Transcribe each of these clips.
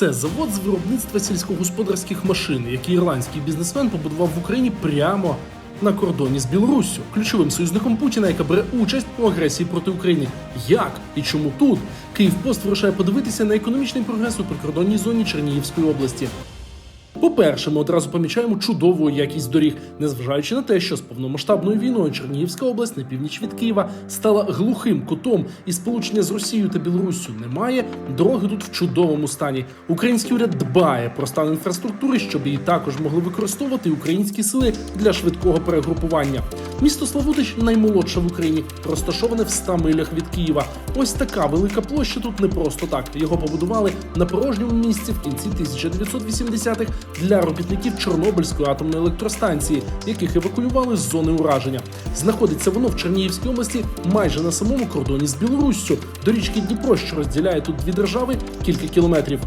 Це завод з виробництва сільськогосподарських машин, який ірландський бізнесмен побудував в Україні прямо на кордоні з Білоруссю, ключовим союзником Путіна, яка бере участь у агресії проти України. Як і чому тут? Київпост вирушає подивитися на економічний прогрес у прикордонній зоні Чернігівської області. По-перше, ми одразу помічаємо чудову якість доріг, незважаючи на те, що з повномасштабною війною Чернігівська область на північ від Києва стала глухим кутом, і сполучення з Росією та Білоруссю немає. Дороги тут в чудовому стані. Український уряд дбає про стан інфраструктури, щоб її також могли використовувати українські сили для швидкого перегрупування. Місто Славутич наймолодше в Україні, розташоване в 100 милях від Києва. Ось така велика площа тут не просто так. Його побудували на порожньому місці в кінці 1980-х для робітників Чорнобильської атомної електростанції, яких евакуювали з зони ураження. Знаходиться воно в Чернігівській області майже на самому кордоні з Білоруссю. До річки Дніпро, що розділяє тут дві держави, кілька кілометрів.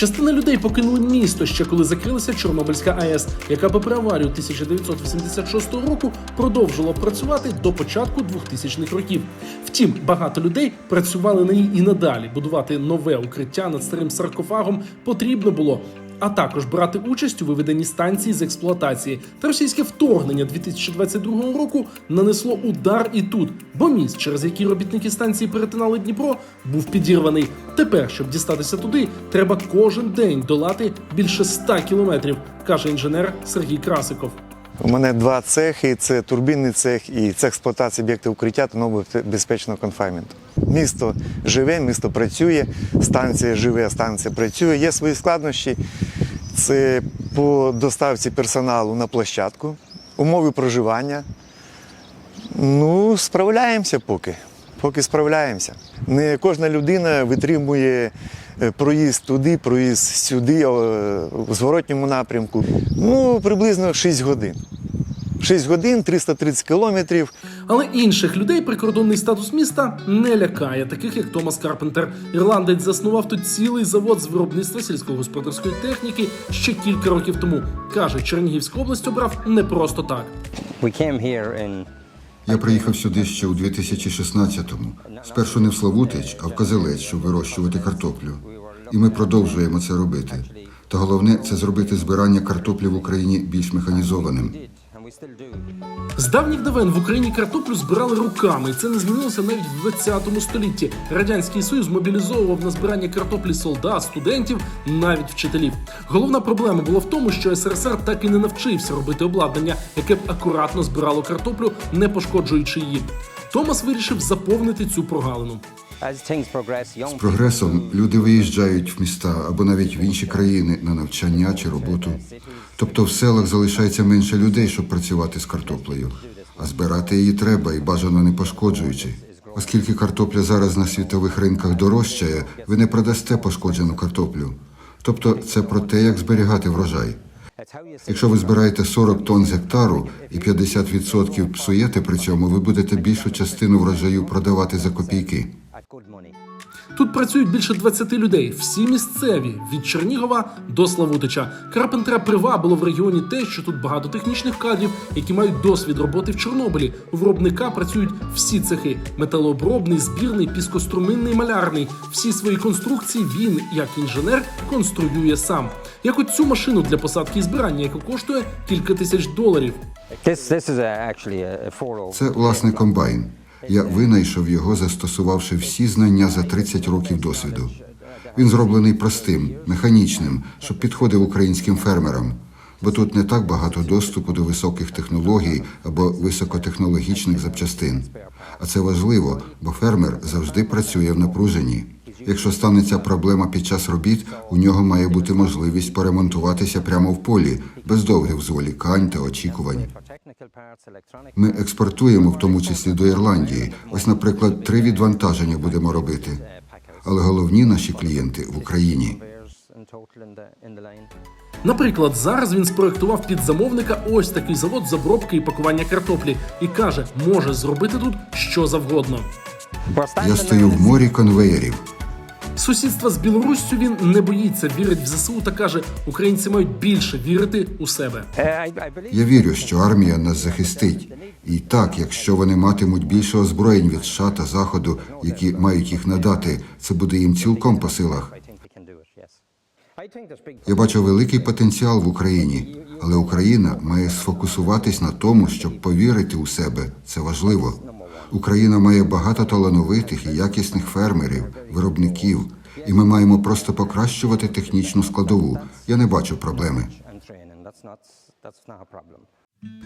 Частина людей покинули місто ще коли закрилася Чорнобильська АЕС, яка попри аварію 1986 року продовжувала працювати до початку 2000-х років. Втім, багато людей працювали на ній і надалі. Будувати нове укриття над старим саркофагом потрібно було. А також брати участь у виведенні станції з експлуатації. Та російське вторгнення 2022 року нанесло удар і тут, бо міст, через який робітники станції перетинали Дніпро, був підірваний. Тепер, щоб дістатися туди, треба кожен день долати більше 100 кілометрів, каже інженер Сергій Красиков. У мене два цехи: це турбінний цех і цех експлуатації об'єктів укриття та нового безпечного конфайменту. Місто живе, місто працює, станція живе, станція працює. Є свої складнощі. Це по доставці персоналу на площадку, умови проживання. Ну, справляємося поки. Поки справляємося. Не кожна людина витримує е, проїзд туди, проїзд сюди, в зворотньому напрямку. Ну, приблизно 6 годин. 6 годин, 330 кілометрів. Але інших людей прикордонний статус міста не лякає, таких як Томас Карпентер. Ірландець заснував тут цілий завод з виробництва сільськогосподарської техніки ще кілька років тому. каже, Чернігівську область обрав не просто так. Я приїхав сюди ще у 2016-му. Спершу не в Славутич, а в Козелець, щоб вирощувати картоплю. І ми продовжуємо це робити. Та головне це зробити збирання картоплі в Україні більш механізованим. З давніх давен в Україні картоплю збирали руками, і це не змінилося навіть в 20 столітті. Радянський Союз мобілізовував на збирання картоплі солдат, студентів, навіть вчителів. Головна проблема була в тому, що СРСР так і не навчився робити обладнання, яке б акуратно збирало картоплю, не пошкоджуючи її. Томас вирішив заповнити цю прогалину. З прогресом люди виїжджають в міста або навіть в інші країни на навчання чи роботу. Тобто в селах залишається менше людей, щоб працювати з картоплею. А збирати її треба і бажано не пошкоджуючи. Оскільки картопля зараз на світових ринках дорожчає, ви не продасте пошкоджену картоплю. Тобто це про те, як зберігати врожай. Якщо ви збираєте 40 тонн з гектару і 50% псуєте при цьому, ви будете більшу частину врожаю продавати за копійки. Тут працюють більше 20 людей, всі місцеві від Чернігова до Славутича. Карпентера привабило в регіоні те, що тут багато технічних кадрів, які мають досвід роботи в Чорнобилі. У виробника працюють всі цехи: металообробний, збірний, піскоструминний, малярний. Всі свої конструкції він, як інженер, конструює сам. Як от цю машину для посадки і збирання, яка коштує кілька тисяч доларів. This this is a, actually a, a 4 Це власне комбайн. Я винайшов його, застосувавши всі знання за 30 років досвіду. Він зроблений простим, механічним, щоб підходив українським фермерам. Бо тут не так багато доступу до високих технологій або високотехнологічних запчастин. А це важливо, бо фермер завжди працює в напруженні. Якщо станеться проблема під час робіт, у нього має бути можливість поремонтуватися прямо в полі, без довгих зволікань та очікувань. Ми експортуємо в тому числі до Ірландії. Ось, наприклад, три відвантаження будемо робити. Але головні наші клієнти в Україні. Наприклад, зараз він спроектував під замовника ось такий завод з обробки і пакування картоплі і каже, може зробити тут що завгодно. Я стою в морі конвеєрів. Сусідства з Білоруссю він не боїться, вірить в ЗСУ та каже, українці мають більше вірити у себе. Я вірю, що армія нас захистить. І так, якщо вони матимуть більше озброєнь від США та Заходу, які мають їх надати, це буде їм цілком по силах. Я бачу великий потенціал в Україні, але Україна має сфокусуватись на тому, щоб повірити у себе. Це важливо. Україна має багато талановитих і якісних фермерів, виробників, і ми маємо просто покращувати технічну складову. Я не бачу проблеми.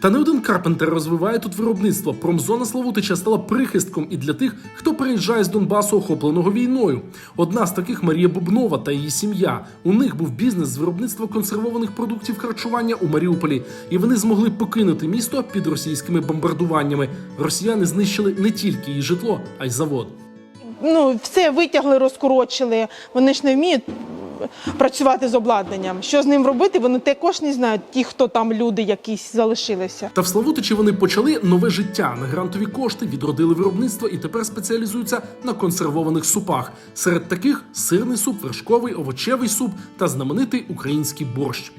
Та не один Карпентер розвиває тут виробництво. Промзона Славутича стала прихистком і для тих, хто приїжджає з Донбасу, охопленого війною. Одна з таких Марія Бубнова та її сім'я. У них був бізнес з виробництва консервованих продуктів харчування у Маріуполі, і вони змогли покинути місто під російськими бомбардуваннями. Росіяни знищили не тільки її житло, а й завод. ну, все витягли, розкорочили. Вони ж не вміють працювати з обладнанням. Що з ним робити, вони також не знають, ті, хто там люди якісь залишилися. Та в Славутичі вони почали нове життя на грантові кошти, відродили виробництво і тепер спеціалізуються на консервованих супах. Серед таких сирний суп, вершковий, овочевий суп та знаменитий український борщ.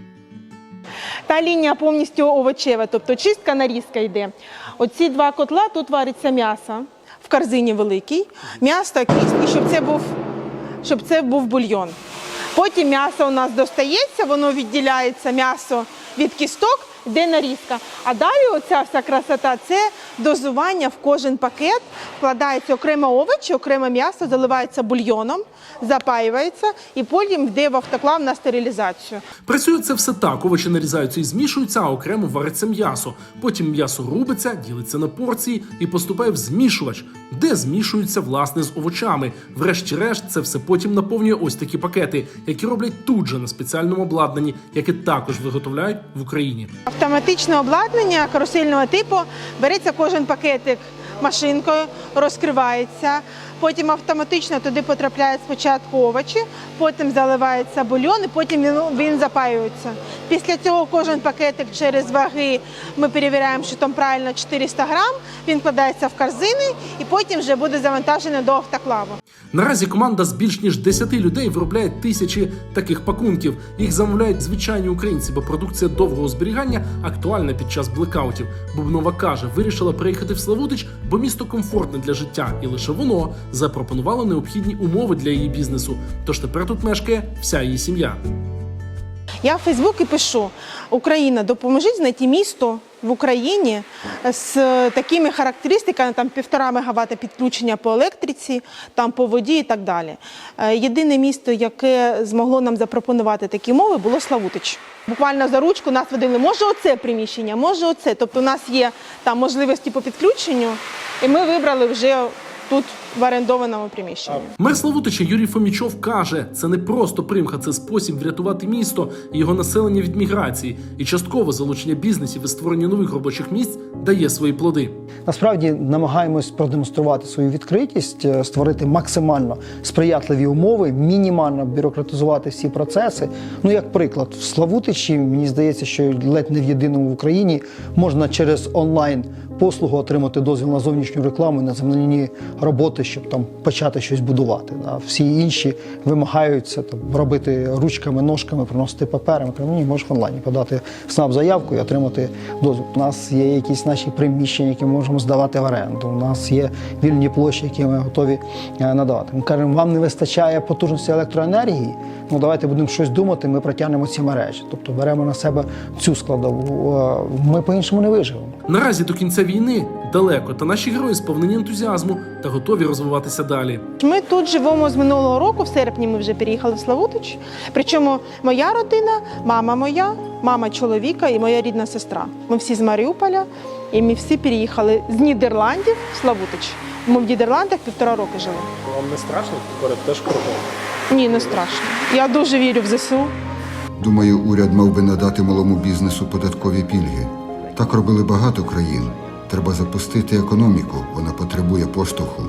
Та лінія повністю овочева, тобто чистка нарізка йде. Оці два котла тут вариться м'ясо в корзині великій, м'ясо кість, і щоб це був, щоб це був бульйон. Потім м'ясо у нас достається, воно відділяється м'ясо від кісток, йде нарізка. А далі оця вся красота це дозування в кожен пакет, вкладається окремо овочі, окреме м'ясо, заливається бульйоном, запаюється і потім йде в автоклав на стерилізацію. Працює це все так: овочі нарізаються і змішуються, а окремо вариться м'ясо. Потім м'ясо рубиться, ділиться на порції і поступає в змішувач, де змішуються власне з овочами. Врешті-решт, це все потім наповнює ось такі пакети, які роблять тут же на спеціальному обладнанні, яке також виготовляють в Україні. Автоматичне обладнання карусельного типу береться кожен пакетик машинкою, розкривається. Потім автоматично туди потрапляють спочатку овочі, потім заливається бульйон, і потім він, він запаюється. Після цього кожен пакетик через ваги ми перевіряємо, що там правильно 400 грам. Він кладається в корзини і потім вже буде завантажений до автоклаву. Наразі команда з більш ніж 10 людей виробляє тисячі таких пакунків. Їх замовляють звичайні українці, бо продукція довгого зберігання актуальна під час блекаутів. Бубнова каже, вирішила приїхати в Славутич, бо місто комфортне для життя, і лише воно запропонувало необхідні умови для її бізнесу. Тож тепер тут мешкає вся її сім'я. Я в Фейсбуці пишу: Україна, допоможіть знайти місто в Україні з такими характеристиками, там півтора мегаватта підключення по електриці, там по воді і так далі. Е, Єдине місто, яке змогло нам запропонувати такі умови, було Славутич. Буквально за ручку нас водили, може оце приміщення, може оце. Тобто у нас є там можливості по підключенню, і ми вибрали вже тут в орендованому приміщенні. Мер Славутича Юрій Фомічов каже, це не просто примха, це спосіб врятувати місто і його населення від міграції. І частково залучення бізнесів і створення нових робочих місць дає свої плоди. Насправді намагаємось продемонструвати свою відкритість, е, створити максимально сприятливі умови, мінімально бюрократизувати всі процеси. Ну, як приклад, в Славутичі мені здається, що ледь не в єдиному в Україні можна через онлайн послугу отримати дозвіл на зовнішню рекламу і на земляні роботи, щоб там почати щось будувати. А всі інші вимагаються там робити ручками, ножками, приносити папери. Ми кажемо, ні, можеш в онлайні подати СНАП заявку і отримати дозвіл. У нас є якісь наші приміщення, які ми можемо здавати в оренду. У нас є вільні площі, які ми готові е, надавати. Ми кажемо, вам не вистачає потужності електроенергії. Ну давайте будемо щось думати. Ми протягнемо ці мережі. Тобто беремо на себе цю складову. Е, Ми по-іншому не виживемо. Наразі до кінця війни далеко, та наші герої сповнені ентузіазму та готові розвиватися далі. Ми тут живемо з минулого року, в серпні ми вже переїхали в Славутич. Причому моя родина, мама моя, мама чоловіка і моя рідна сестра. Ми всі з Маріуполя, і ми всі переїхали з Нідерландів в Славутич. Ми в Нідерландах півтора роки жили. Вам не страшно? Поряд теж круто. Ні, не страшно. Я дуже вірю в ЗСУ. Думаю, уряд мав би надати малому бізнесу податкові пільги. Так робили багато країн. Треба запустити економіку, вона потребує поштовху.